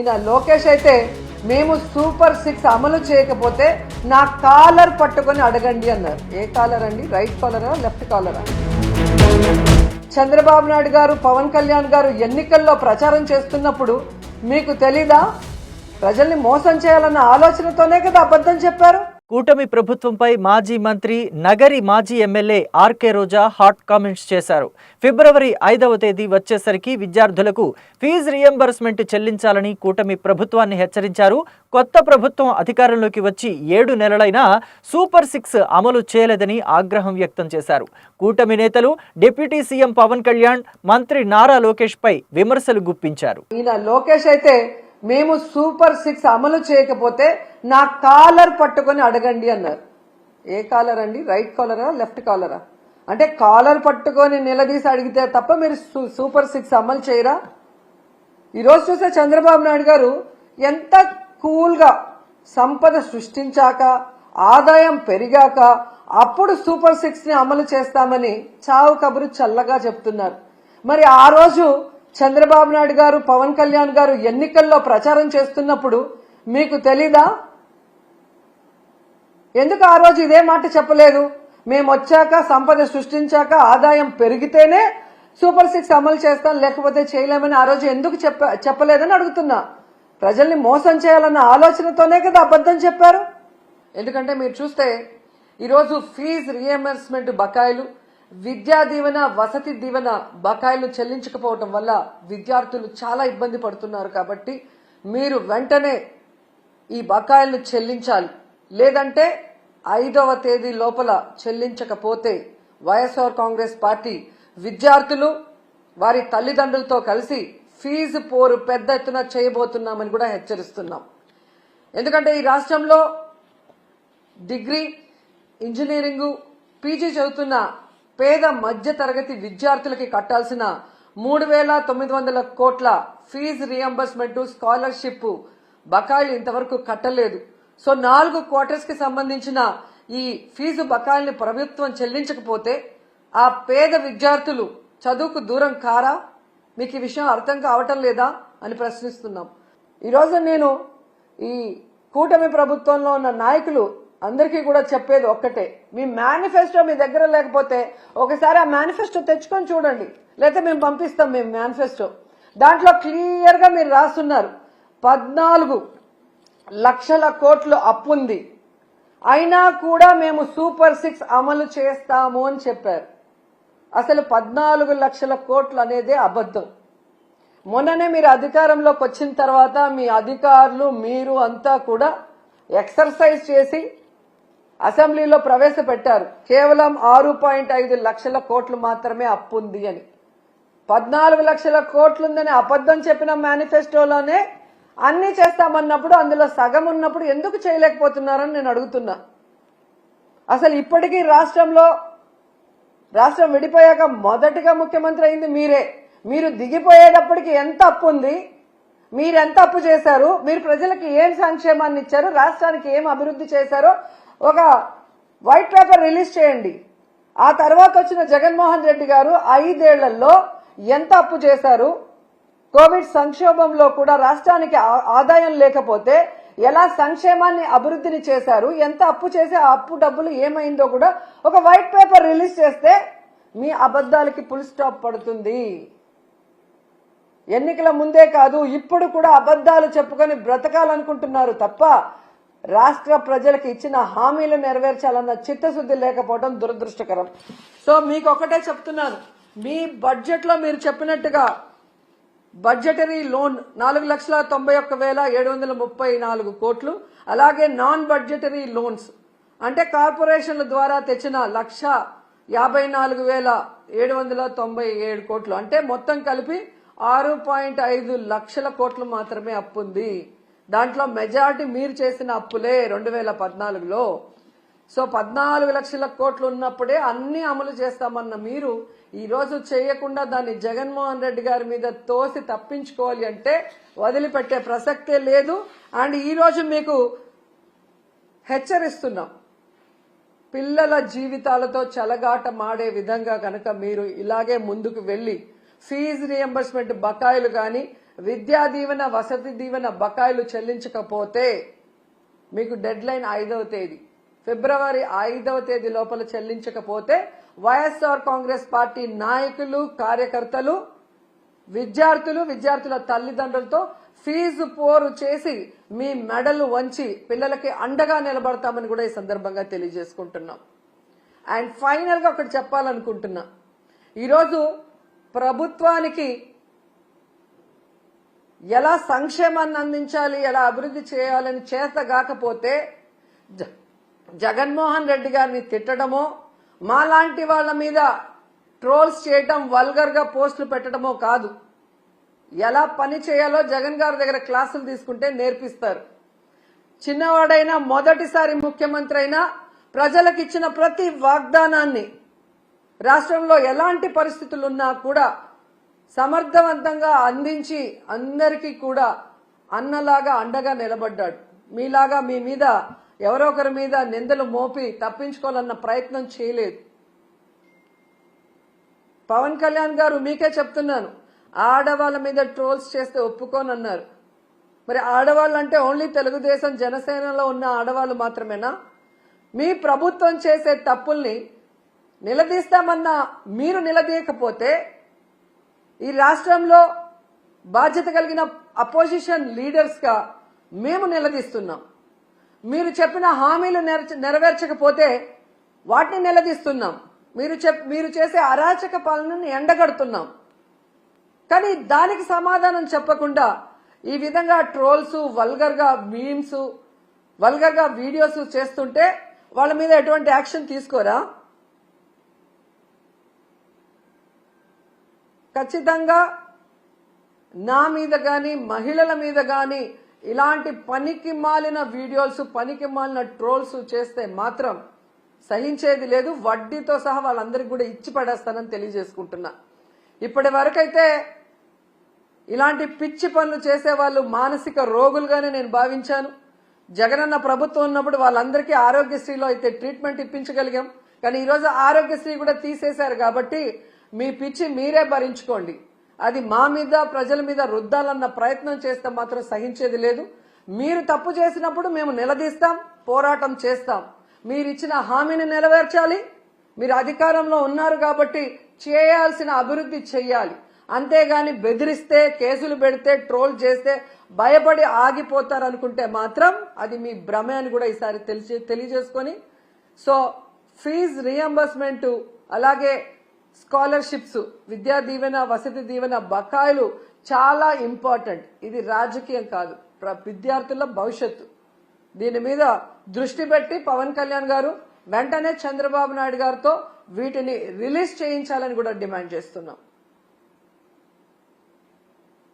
ఈయన లోకేష్ అయితే మేము సూపర్ సిక్స్ అమలు చేయకపోతే నా కాలర్ పట్టుకొని అడగండి అన్నారు. ఏ కాలర్ అండి? రైట్ కాలరా లెఫ్ట్ కాలరా? చంద్రబాబు నాయుడు గారు పవన్ కళ్యాణ్ గారు ఎన్నికల్లో ప్రచారం చేస్తున్నప్పుడు మీకు తెలీదా? ప్రజల్ని మోసం చేయాలన్న ఆలోచనతోనే కదా అబద్ధం చెప్పారు. కూటమి ప్రభుత్వంపై మాజీ మంత్రి నగరి మాజీ MLA RK Roja hot comments చేశారు. ఫిబ్రవరి ఐదవ తేదీ వచ్చేసరికి విద్యార్థులకు ఫీజు రియంబర్స్మెంట్ చెల్లించాలని కూటమి ప్రభుత్వాన్ని హెచ్చరించారు. కొత్త ప్రభుత్వం అధికారంలోకి వచ్చి ఏడు నెలలైనా సూపర్ సిక్స్ అమలు చేయలేదని ఆగ్రహం వ్యక్తం చేశారు. కూటమి నేతలు డిప్యూటీ సీఎం పవన్ కళ్యాణ్ మంత్రి నారా లోకేష్ పై విమర్శలు గుప్పించారు. లోకేష్ అయితే మేము సూపర్ సిక్స్ అమలు చేయకపోతే నా కాలర్ పట్టుకొని అడగండి అన్నారు. ఏ కాలర్ అండి? రైట్ కాలరా లెఫ్ట్ కాలరా? అంటే కాలర్ పట్టుకొని నిలదీసి అడిగితే తప్ప మీరు సూ- సూపర్ సిక్స్ అమలు చేయరా? ఈరోజు చూస్తే చంద్రబాబు నాయుడు గారు ఎంత కూల్గా సంపద సృష్టించాక ఆదాయం పెరిగాక అప్పుడు సూపర్ సిక్స్ని అమలు చేస్తామని చావు కబురు చల్లగా చెప్తున్నారు. మరి ఆ రోజు చంద్రబాబు నాయుడు గారు పవన్ కళ్యాణ్ గారు ఎన్నికల్లో ప్రచారం చేస్తున్నప్పుడు మీకు తెలీదా? ఎందుకు ఆ రోజు ఇదే మాట చెప్పలేదు? మేము వచ్చాక సంపద సృష్టించాక ఆదాయం పెరిగితేనే సూపర్ సిక్స్ అమలు చేస్తాం లేకపోతే చేయలేమని ఆ రోజు ఎందుకు చెప్ప చెప్పలేదని అడుగుతున్నా. ప్రజల్ని మోసం చేయాలన్న ఆలోచనతోనే కదా అబద్ధం చెప్పారు? ఎందుకంటే మీరు చూస్తే ఈరోజు ఫీజు రియంబర్స్మెంట్ బకాయిలు విద్యా దీవెన వసతి దీవెన బకాయిలు చెల్లించకపోవటం వల్ల విద్యార్థులు చాలా ఇబ్బంది పడుతున్నారు కాబట్టి మీరు వెంటనే ఈ బకాయిలను చెల్లించాలి. లేదంటే ఐదవ తేదీ లోపల చెల్లించకపోతే వైఎస్ఆర్ కాంగ్రెస్ పార్టీ విద్యార్థులు వారి తల్లిదండ్రులతో కలిసి ఫీజు పోరు పెద్ద ఎత్తున చేయబోతున్నామని కూడా హెచ్చరిస్తున్నాం. ఎందుకంటే ఈ రాష్ట్రంలో డిగ్రీ ఇంజనీరింగు పీజీ చదువుతున్న పేద మధ్య తరగతి విద్యార్థులకి కట్టాల్సిన మూడు వేల తొమ్మిది వందల కోట్ల ఫీజు రియంబర్స్మెంట్ స్కాలర్షిప్ బకాయిలు ఇంతవరకు కట్టలేదు. సో నాలుగు క్వార్టర్స్కి సంబంధించిన ఈ ఫీజు బకాయిల్ని ప్రభుత్వం చెల్లించకపోతే ఆ పేద విద్యార్థులు చదువుకు దూరం కారా? మీకు ఈ విషయం అర్థం కావటం లేదా అని ప్రశ్నిస్తున్నాం. ఈరోజు నేను ఈ కూటమి ప్రభుత్వంలో ఉన్న నాయకులు అందరికీ కూడా చెప్పేది ఒక్కటే. మీ మేనిఫెస్టో మీ దగ్గర లేకపోతే ఒకసారి ఆ మేనిఫెస్టో తెచ్చుకొని చూడండి. లేకపోతే మేము పంపిస్తాం మేము మేనిఫెస్టో దాంట్లో క్లియర్గా మీరు రాస్తున్నారు. పద్నాలుగు లక్షల కోట్లు అప్పుంది అయినా కూడా మేము సూపర్ సిక్స్ అమలు చేస్తాము అని చెప్పారు. అసలు పద్నాలుగు లక్షల కోట్లు అనేదే అబద్ధం. మొన్ననే మీరు అధికారంలోకి వచ్చిన తర్వాత మీ అధికారులు మీరు అంతా కూడా ఎక్సర్సైజ్ చేసి అసెంబ్లీలో ప్రవేశపెట్టారు. కేవలం ఆరు పాయింట్ ఐదు లక్షల కోట్లు మాత్రమే అప్పు ఉంది అని. పద్నాలుగు లక్షల కోట్లుందని అబద్ధం చెప్పిన మేనిఫెస్టోలోనే అన్ని చేస్తామన్నప్పుడు అందులో సగం ఉన్నప్పుడు ఎందుకు చేయలేకపోతున్నారని నేను అడుగుతున్నా. అసలు ఇప్పటికీ రాష్ట్రంలో రాష్ట్రం విడిపోయాక మొదటిగా ముఖ్యమంత్రి అయింది మీరే. మీరు దిగిపోయేటప్పటికి ఎంత అప్పు ఉంది మీరు ఎంత అప్పు చేశారు? మీరు ప్రజలకు ఏం సంక్షేమాన్ని ఇచ్చారు? రాష్ట్రానికి ఏం అభివృద్ధి చేశారో ఒక వైట్ పేపర్ రిలీజ్ చేయండి. ఆ తర్వాత వచ్చిన జగన్మోహన్ రెడ్డి గారు ఐదేళ్ళలో ఎంత అప్పు చేశారు? కోవిడ్ సంక్షోభంలో కూడా రాష్ట్రానికి ఆదాయం లేకపోతే ఎలా సంక్షేమాన్ని అభివృద్ధిని చేశారు? ఎంత అప్పు చేసి ఆ అప్పు డబ్బులు ఏమైందో కూడా ఒక వైట్ పేపర్ రిలీజ్ చేస్తే మీ అబద్ధాలకి ఫుల్ స్టాప్ పడుతుంది. ఎన్నికల ముందే కాదు ఇప్పుడు కూడా అబద్ధాలు చెప్పుకొని బ్రతకాలనుకుంటున్నారు తప్ప రాష్ట్ర ప్రజలకు ఇచ్చిన హామీలు నెరవేర్చాలన్న చిత్తశుద్ధి లేకపోవడం దురదృష్టకరం. సో మీకు ఒకటే చెప్తున్నాను. మీ బడ్జెట్లో మీరు చెప్పినట్టుగా బడ్జెటరీ లోన్ నాలుగు లక్షల తొంభై ఒక్క వేల ఏడు వందల ముప్పై నాలుగు కోట్లు అలాగే నాన్ బడ్జెటరీ లోన్స్ అంటే కార్పొరేషన్ల ద్వారా తెచ్చిన లక్ష యాభై నాలుగు వేల ఏడు వందల తొంభై ఏడు కోట్లు. అంటే మొత్తం కలిపి ఆరు పాయింట్ ఐదు లక్షల కోట్లు మాత్రమే అప్పుంది. దాంట్లో మెజారిటీ మీరు చేసిన అప్పులే రెండు వేల పద్నాలుగులో. సో పద్నాలుగు లక్షల కోట్లు ఉన్నప్పుడే అన్ని అమలు చేస్తామన్న మీరు ఈ రోజు చేయకుండా దాన్ని జగన్మోహన్ రెడ్డి గారి మీద తోసి తప్పించుకోవాలి అంటే వదిలిపెట్టే ప్రసక్తే లేదు. అండ్ ఈ రోజు మీకు హెచ్చరిస్తున్నాం. పిల్లల జీవితాలతో చలగాట మాడే విధంగా కనుక మీరు ఇలాగే ముందుకు వెళ్ళి ఫీజు రియంబర్స్మెంట్ బకాయిలు కానీ విద్యా దీవెన వసతి దీవెన బకాయిలు చెల్లించకపోతే మీకు డెడ్ లైన్ ఐదవ తేదీ. ఫిబ్రవరి ఐదవ తేదీ లోపల చెల్లించకపోతే వైఎస్ఆర్ కాంగ్రెస్ పార్టీ నాయకులు కార్యకర్తలు విద్యార్థులు విద్యార్థుల తల్లిదండ్రులతో ఫీజు పోరు చేసి మీ మెడలు వంచి పిల్లలకి అండగా నిలబడతామని కూడా ఈ సందర్భంగా తెలియజేసుకుంటున్నాం. అండ్ ఫైనల్గా ఒకటి చెప్పాలనుకుంటున్నా. ఈరోజు ప్రభుత్వానికి ఎలా సంక్షేమాన్ని అందించాలి ఎలా అభివృద్ధి చేయాలని చేతగాకపోతే జ- జగన్మోహన్ రెడ్డి గారిని తిట్టడమో మాలాంటి వాళ్ళ మీద ట్రోల్స్ చేయటం వల్గర్గా పోస్టులు పెట్టడమో కాదు. ఎలా పని చేయాలో జగన్ గారి దగ్గర క్లాసులు తీసుకుంటే నేర్పిస్తారు. చిన్నవాడైనా మొదటిసారి ముఖ్యమంత్రి అయినా ప్రజలకు ఇచ్చిన ప్రతి వాగ్దానాన్ని రాష్ట్రంలో ఎలాంటి పరిస్థితులున్నా కూడా సమర్థవంతంగా అందించి అందరికీ కూడా అన్నలాగా అండగా నిలబడ్డాడు. మీలాగా మీ మీద ఎవరో ఒకరి మీద నిందలు మోపి తప్పించుకోవాలన్న ప్రయత్నం చేయలేదు. పవన్ కళ్యాణ్ గారు మీకే చెప్తున్నాను ఆడవాళ్ళ మీద ట్రోల్స్ చేస్తే ఒప్పుకోనన్నారు. మరి ఆడవాళ్ళు అంటే ఓన్లీ తెలుగుదేశం జనసేనలో ఉన్న ఆడవాళ్ళు మాత్రమేనా? మీ ప్రభుత్వం చేసే తప్పుల్ని నిలదీస్తామన్నా మీరు నిలదీయకపోతే ఈ రాష్ట్రంలో బాధ్యత కలిగిన అపోజిషన్ లీడర్స్గా మేము నిలదీస్తున్నాం. మీరు చెప్పిన హామీలు నెరవేర్చకపోతే వాటిని నిలదీస్తున్నాం. మీరు చెప్ మీరు చేసే అరాచక పాలనని ఎండగడుతున్నాం. కానీ దానికి సమాధానం చెప్పకుండా ఈ విధంగా ట్రోల్స్ వల్గర్గా మీమ్స్ వల్గర్గా వీడియోస్ చేస్తుంటే వాళ్ళ మీద ఎటువంటి యాక్షన్ తీసుకోరా? ఖచ్చితంగా నా మీద కానీ మహిళల మీద కానీ ఇలాంటి పనికి మాలిన వీడియోస్ పనికి మాలిన ట్రోల్స్ చేస్తే మాత్రం సహించేది లేదు. వడ్డీతో సహా వాళ్ళందరికీ కూడా ఇచ్చి పడేస్తానని తెలియజేసుకుంటున్నా. ఇప్పటి వరకైతే ఇలాంటి పిచ్చి పనులు చేసే వాళ్ళు మానసిక రోగులుగానే నేను భావించాను. జగనన్న ప్రభుత్వం ఉన్నప్పుడు వాళ్ళందరికీ ఆరోగ్యశ్రీలో అయితే ట్రీట్మెంట్ ఇప్పించగలిగాం. కానీ ఈరోజు ఆరోగ్యశ్రీ కూడా తీసేశారు కాబట్టి మీ పిచ్చి మీరే భరించుకోండి. అది మా మీద ప్రజల మీద రుద్దాలన్న ప్రయత్నం చేస్తే మాత్రం సహించేది లేదు. మీరు తప్పు చేసినప్పుడు మేము నిలదీస్తాం పోరాటం చేస్తాం. మీరు ఇచ్చిన హామీని నెరవేర్చాలి. మీరు అధికారంలో ఉన్నారు కాబట్టి చేయాల్సిన అభివృద్ధి చెయ్యాలి. అంతేగాని బెదిరిస్తే కేసులు పెడితే ట్రోల్ చేస్తే భయపడి ఆగిపోతారనుకుంటే మాత్రం అది మీ భ్రమే అని కూడా ఈసారి తెలిసి తెలియజేసుకొని సో ఫీజ్ రియంబర్స్మెంట్ అలాగే స్కాలర్షిప్స్ విద్యా దీవెన వసతి దీవెన బకాయిలు చాలా ఇంపార్టెంట్. ఇది రాజకీయం కాదు. ప్ర- విద్యార్థుల భవిష్యత్తు. దీని మీద దృష్టి పెట్టి పవన్ కళ్యాణ్ గారు వెంటనే చంద్రబాబు నాయుడు గారితో వీటిని రిలీజ్ చేయించాలని కూడా డిమాండ్ చేస్తున్నాం.